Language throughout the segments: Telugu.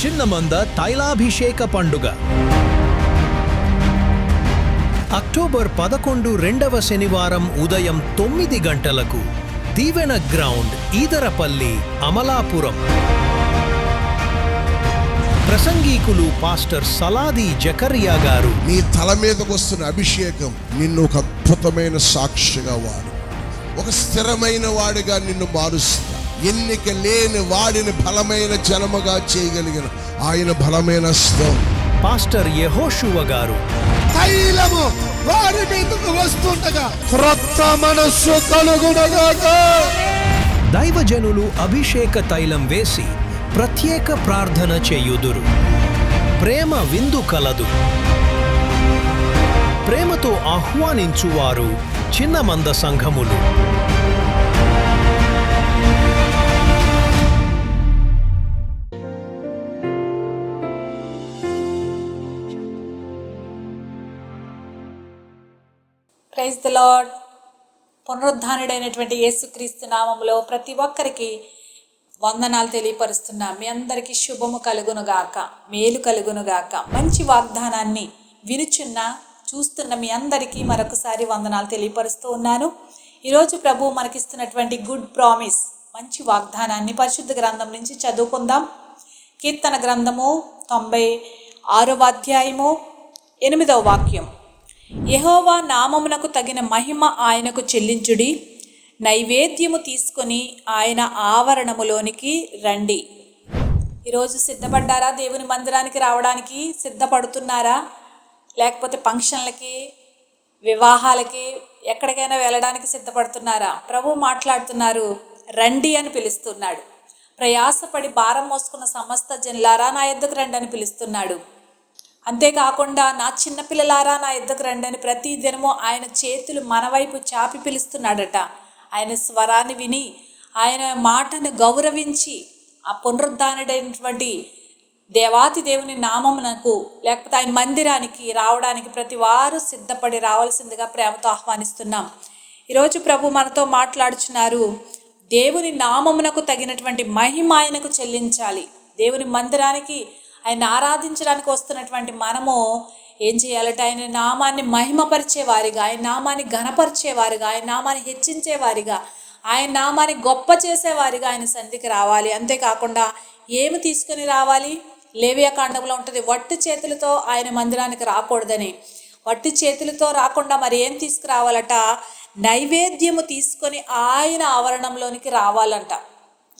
చిన్నమంద తైలాభిషేక పండుగ. అక్టోబర్ పదకొండు రెండవ శనివారం ఉదయం తొమ్మిది గంటలకు దీవెన గ్రౌండ్ ఈదరపల్లి అమలాపురం. ప్రసంగీకులు పాస్టర్ సలాది జకరియా గారు. నీ తల మీదకు వస్తున్న అభిషేకం నిన్ను ఒక అద్భుతమైన సాక్షిగా వాడు. ఒక స్థిరమైన వాడిగా నిన్ను మారుస్తా. ఎన్నిక లేని వాడిని బలమైన జనముగా చేయగలిగిన. ఆయన బలమైన స్థం పాస్టర్ యెహోషువ గారు. తైలము వారి మీదకు వస్తుండగా క్రొత్త మనస్సు కలుగునగాక. దైవజనులు అభిషేక తైలం వేసి ప్రత్యేక ప్రార్థన చేయుదురు. ప్రేమ విందు కలదు. ప్రేమతో ఆహ్వానించువారు చిన్నమంద సంఘములు. ప్రైజ్ ద లాడ్ పునరుద్ధానుడైనటువంటి యేసుక్రీస్తు నామంలో ప్రతి ఒక్కరికి వందనాలు తెలియపరుస్తున్నాం. మీ అందరికీ శుభము కలుగునుగాక మేలు కలుగునుగాక మంచి వాగ్దానాన్ని వినుచున్న చూస్తున్న మీ అందరికీ మరొకసారి వందనాలు తెలియపరుస్తూ ఉన్నాను. ఈరోజు ప్రభు మనకిస్తున్నటువంటి గుడ్ ప్రామిస్ మంచి వాగ్దానాన్ని పరిశుద్ధ గ్రంథం నుంచి చదువుకుందాం. కీర్తన గ్రంథము తొంభై ఆరవ అధ్యాయము ఎనిమిదవ వాక్యం. యహోవా నామమునకు తగిన మహిమ ఆయనకు చెల్లించుడి. నైవేద్యము తీసుకొని ఆయన ఆవరణములోనికి రండి. ఈరోజు సిద్ధపడ్డారా? దేవుని మందిరానికి రావడానికి సిద్ధపడుతున్నారా? లేకపోతే ఫంక్షన్లకి వివాహాలకి ఎక్కడికైనా వెళ్ళడానికి సిద్ధపడుతున్నారా? ప్రభు మాట్లాడుతున్నారు రండి అని పిలుస్తున్నాడు. ప్రయాసపడి భారం మోసుకున్న సమస్త జన్లారా నా ఎద్దుకు రండి అని పిలుస్తున్నాడు. అంతేకాకుండా నా చిన్నపిల్లలారా నా ఇద్దరు రండి అని ప్రతి దినము ఆయన చేతులు మన వైపు చాపి పిలుస్తున్నాడట. ఆయన స్వరాన్ని విని ఆయన మాటను గౌరవించి ఆ పునరుద్ధానుడైనటువంటి దేవాతి దేవుని నామమునకు లేకపోతే ఆయన మందిరానికి రావడానికి ప్రతి వారు సిద్ధపడి రావాల్సిందిగా ప్రేమతో ఆహ్వానిస్తున్నాం. ఈరోజు ప్రభు మనతో మాట్లాడుచున్నారు దేవుని నామమునకు తగినటువంటి మహిమ ఆయనకు చెల్లించాలి. దేవుని మందిరానికి ఆయన ఆరాధించడానికి వస్తున్నటువంటి మనము ఏం చేయాలంటే ఆయన నామాన్ని మహిమపరిచేవారిగా ఆయన నామాన్ని ఘనపరిచేవారిగా ఆయన నామాన్ని హెచ్చించేవారిగా ఆయన నామాన్ని గొప్ప చేసేవారిగా ఆయన సంధికి రావాలి. అంతేకాకుండా ఏమి తీసుకొని రావాలి? లేవియా కాండంలో ఉంటుంది వట్టి చేతులతో ఆయన మందిరానికి రాకూడదని. వట్టి చేతులతో రాకుండా మరి ఏం తీసుకురావాలట? నైవేద్యము తీసుకొని ఆయన ఆవరణంలోనికి రావాలంట.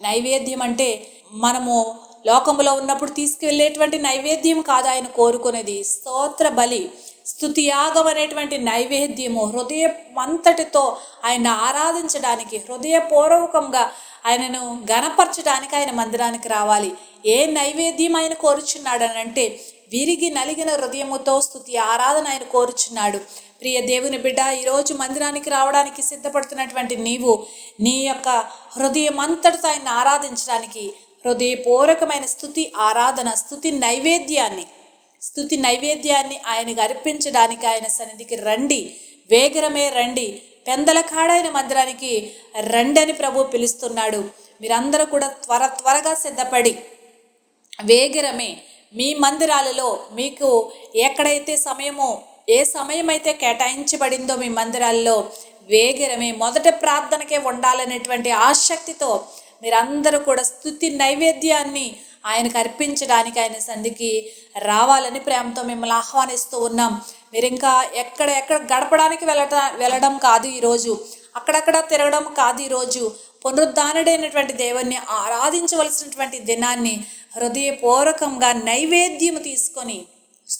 నైవేద్యం అంటే మనము లోకములో ఉన్నప్పుడు తీసుకువెళ్ళేటువంటి నైవేద్యం కాదు ఆయన కోరుకునేది. స్తోత్ర బలి స్తుతియాగం అనేటువంటి నైవేద్యము హృదయమంతటితో ఆయన ఆరాధించడానికి హృదయపూర్వకంగా ఆయనను గణపరచడానికి ఆయన మందిరానికి రావాలి. ఏ నైవేద్యం ఆయన కోరుచున్నాడనంటే విరిగి నలిగిన హృదయముతో స్థుతి ఆరాధన ఆయన కోరుచున్నాడు. ప్రియ దేవుని బిడ్డ ఈరోజు మందిరానికి రావడానికి సిద్ధపడుతున్నటువంటి నీవు నీ యొక్క హృదయం అంతటితో ఆయన ఆరాధించడానికి హృదయపూర్వకమైన స్థుతి ఆరాధన స్థుతి నైవేద్యాన్ని స్థుతి నైవేద్యాన్ని ఆయనకు అర్పించడానికి ఆయన సన్నిధికి రండి. వేగరమే రండి. పెందల కాడైన మందిరానికి రండి అని ప్రభు పిలుస్తున్నాడు. మీరందరూ కూడా త్వర త్వరగా సిద్ధపడి వేగరమే మీ మందిరాలలో మీకు ఎక్కడైతే సమయమో ఏ సమయం అయితే కేటాయించబడిందో మీ మందిరాల్లో వేగరమే. మొదటి ప్రార్థనకే ఉండాలనేటువంటి ఆసక్తితో మీరందరూ కూడా స్థుతి నైవేద్యాన్ని ఆయనకు అర్పించడానికి ఆయన సంధికి రావాలని ప్రేమతో మిమ్మల్ని ఆహ్వానిస్తూ ఉన్నాం. మీరు ఇంకా ఎక్కడ ఎక్కడ గడపడానికి వెళ్ళట వెళ్ళడం కాదు ఈరోజు. అక్కడక్కడ తిరగడం కాదు ఈరోజు. పునరుద్ధానుడైనటువంటి దేవుణ్ణి ఆరాధించవలసినటువంటి దినాన్ని హృదయపూర్వకంగా నైవేద్యము తీసుకొని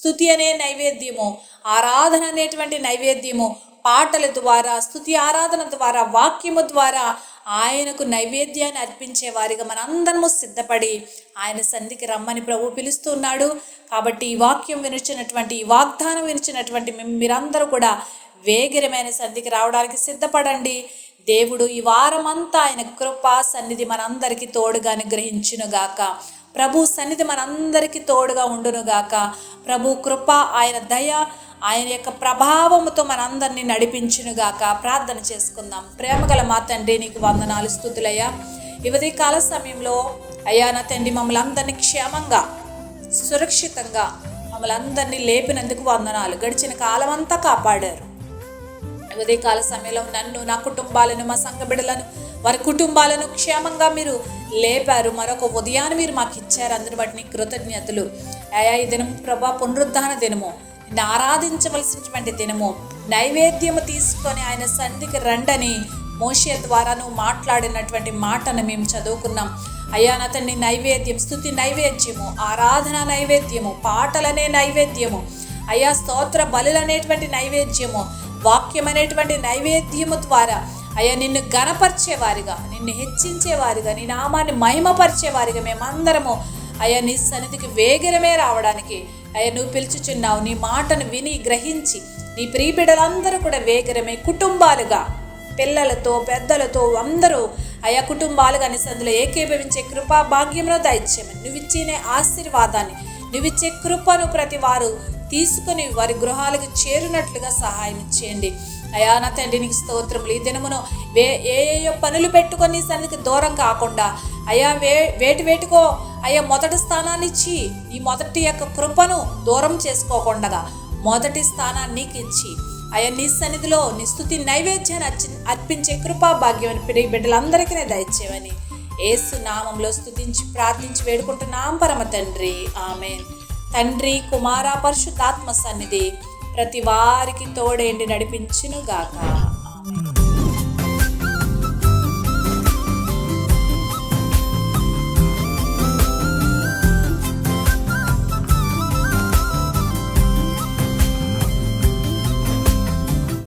స్థుతి అనే నైవేద్యము ఆరాధన అనేటువంటి నైవేద్యము పాటల ద్వారా స్థుతి ఆరాధన ద్వారా వాక్యము ద్వారా ఆయనకు నైవేద్యాన్ని అర్పించే వారిగా మనందరము సిద్ధపడి ఆయన సంధికి రమ్మని ప్రభు పిలుస్తున్నాడు కాబట్టి ఈ వాక్యం వినిచినటువంటి ఈ వాగ్దానం వినిచినటువంటి మీరందరూ కూడా వేగిరమైన సంధికి రావడానికి సిద్ధపడండి. దేవుడు ఈ వారమంతా ఆయన కృపా సన్నిధి మనందరికీ తోడుగా అనుగ్రహించునుగాక. ప్రభు సన్నిధి మనందరికీ తోడుగా ఉండునుగాక. ప్రభు కృప ఆయన దయ ఆయన యొక్క ప్రభావముతో మనందరినీ నడిపించునుగాక. ప్రార్థన చేసుకుందాం. ప్రేమగల మా తండ్రి నీకు వందనాలు స్థుతులయ్యా. ఇవది కాల సమయంలో అయ్యా నా తండ్రి మమ్మల్ని అందరినీ క్షేమంగా సురక్షితంగా మమ్మల్ని అందరినీ లేపినందుకు వందనాలు. గడిచిన కాలం అంతా కాపాడారు ఉదయకాల సమయంలో నన్ను నా కుటుంబాలను మా సంఘ బిడ్డలను వారి కుటుంబాలను క్షేమంగా మీరు లేపారు. మరొక ఉదయాన్ని మీరు మాకు ఇచ్చారు. అందరి బట్టి కృతజ్ఞతలు. అయా ఈ దినం ప్రభా పునరుద్ధాన దినము. నిన్ను ఆరాధించవలసినటువంటి దినము. నైవేద్యము తీసుకొని ఆయన సంధికి రండని మోషే ద్వారా నువ్వు మాట్లాడినటువంటి మాటను మేము చదువుకున్నాం. అయ్యా అతన్ని నైవేద్యం స్థుతి నైవేద్యము ఆరాధన నైవేద్యము పాటలనే నైవేద్యము అయ్యా స్తోత్ర బలులనేటువంటి నైవేద్యము వాక్యం అనేటువంటి నైవేద్యము ద్వారా అయ్యా నిన్ను గణపరిచేవారిగా నిన్ను హెచ్చించేవారిగా నీ నామాన్ని మహిమపరిచేవారిగా మేమందరము అయ్యా నీ సన్నిధికి వేగరమే రావడానికి అయ్యా నువ్వు పిలుచుచున్నావు. నీ మాటను విని గ్రహించి నీ ప్రియబిడ్డలందరూ కూడా వేగరమే కుటుంబాలుగా పిల్లలతో పెద్దలతో అందరూ ఆయా కుటుంబాలుగా నీ సందులో ఏకీభవించే కృపా భాగ్యంలో దయచేయమని నువ్వు ఇచ్చిన ఆశీర్వాదాన్ని నువ్వు ఇచ్చే కృపను ప్రతి వారు తీసుకుని వారి గృహాలకు చేరినట్లుగా సహాయం చేయండి. అయా నా తండ్రి నీకు స్తోత్రములు. ఈ దినమును వే ఏ పనులు పెట్టుకొని నీ సన్నిధికి దూరం కాకుండా అయా వే వేటి వేటికో అయ్యా మొదటి స్థానాన్ని ఇచ్చి ఈ మొదటి యొక్క కృపను దూరం చేసుకోకుండా మొదటి స్థానాన్ని నీకు ఇచ్చి అయ్యా నీ సన్నిధిలో నీ స్థుతి నైవేద్యాన్ని అర్చి అర్పించే కృపా భాగ్యం అని పిడి బిడ్డలందరికీ నేను దయచేవని ఏసు నామంలో స్థుతించి ప్రార్థించి వేడుకుంటున్నాం. పరమ తండ్రి. ఆమె తండ్రి కుమార పరిశుద్ధాత్మ సన్నిధి. ప్రతి వారికి తోడేండి నడిపించును గాక